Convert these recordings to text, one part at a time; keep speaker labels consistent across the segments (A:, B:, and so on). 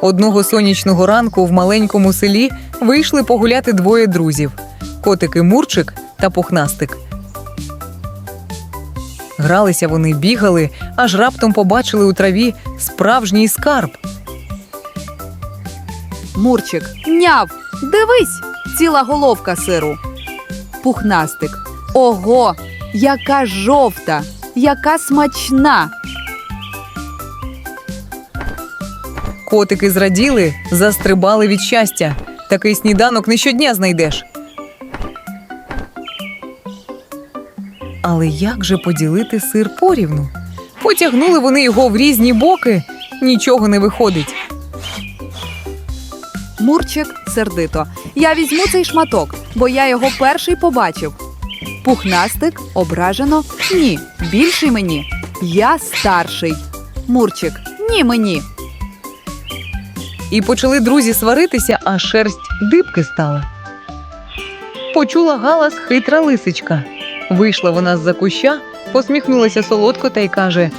A: Одного сонячного ранку в маленькому селі вийшли погуляти двоє друзів: котики Мурчик та Пухнастик. Гралися вони, бігали, аж раптом побачили у траві справжній скарб.
B: Мурчик, няв, дивись, ціла головка сиру. Пухнастик. Ого, яка жовта, яка смачна.
A: Котики зраділи, застрибали від щастя. Такий сніданок не щодня знайдеш. Але як же поділити сир порівну? Потягнули вони його в різні боки, нічого не виходить.
B: Мурчик сердито. Я візьму цей шматок, бо я його перший побачив. Пухнастик ображено. Ні, більший мені. Я старший. Мурчик, ні мені.
A: І почали друзі сваритися, а шерсть дибки стала. Почула галас хитра лисичка. Вийшла вона з-за куща, посміхнулася солодко та й каже: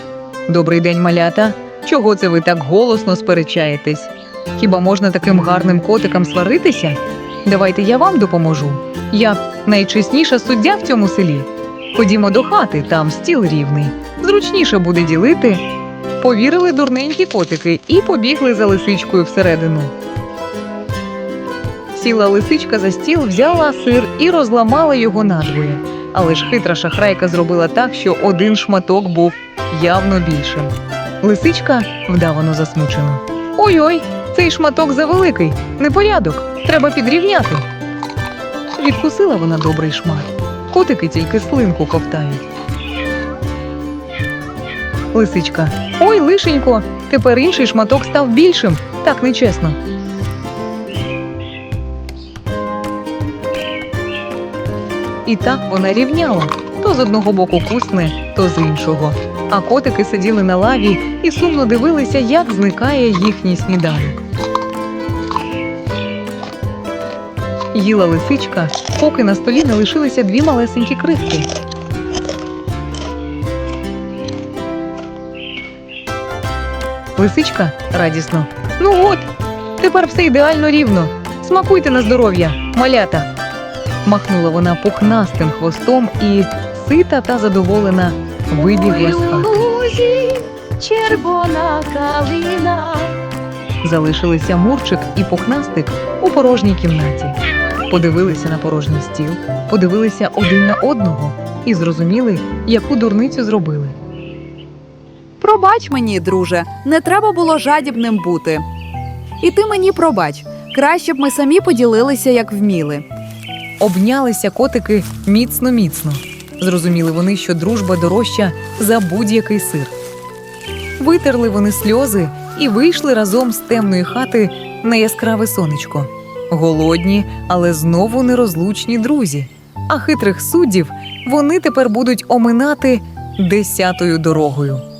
A: Добрий день, малята. Чого це ви так голосно сперечаєтесь? Хіба можна таким гарним котикам сваритися? Давайте я вам допоможу. Я найчесніша суддя в цьому селі. Ходімо до хати, там стіл рівний. Зручніше буде ділити. Повірили дурненькі котики і побігли за лисичкою всередину. Сіла лисичка за стіл, взяла сир і розламала його надвоє. Але ж хитра шахрайка зробила так, що один шматок був явно більшим. Лисичка вдавано засмучена. Ой-ой, цей шматок завеликий, непорядок, треба підрівняти. Відкусила вона добрий шмат. Котики тільки слинку ковтають. Лисичка. Ой, лишенько, тепер інший шматок став більшим. Так нечесно. І так вона рівняла. То з одного боку кусне, то з іншого. А котики сиділи на лаві і сумно дивилися, як зникає їхній сніданок. Їла лисичка, поки на столі не лишилися дві малесенькі крихти. Лисичка радісно. Ну от, тепер все ідеально рівно. Смакуйте на здоров'я, малята. Махнула вона пухнастим хвостом і сита та задоволена вибігла з
C: лузі червона калина.
A: Залишилися Мурчик і пухнастик у порожній кімнаті. Подивилися на порожній стіл, подивилися один на одного і зрозуміли, яку дурницю зробили.
B: Пробач мені, друже, не треба було жадібним бути. І ти мені пробач. Краще б ми самі поділилися, як вміли.
A: Обнялися котики міцно міцно. Зрозуміли вони, що дружба дорожча за будь-який сир. Витерли вони сльози і вийшли разом з темної хати на яскраве сонечко. Голодні, але знову нерозлучні друзі. А хитрих суддів вони тепер будуть оминати десятою дорогою.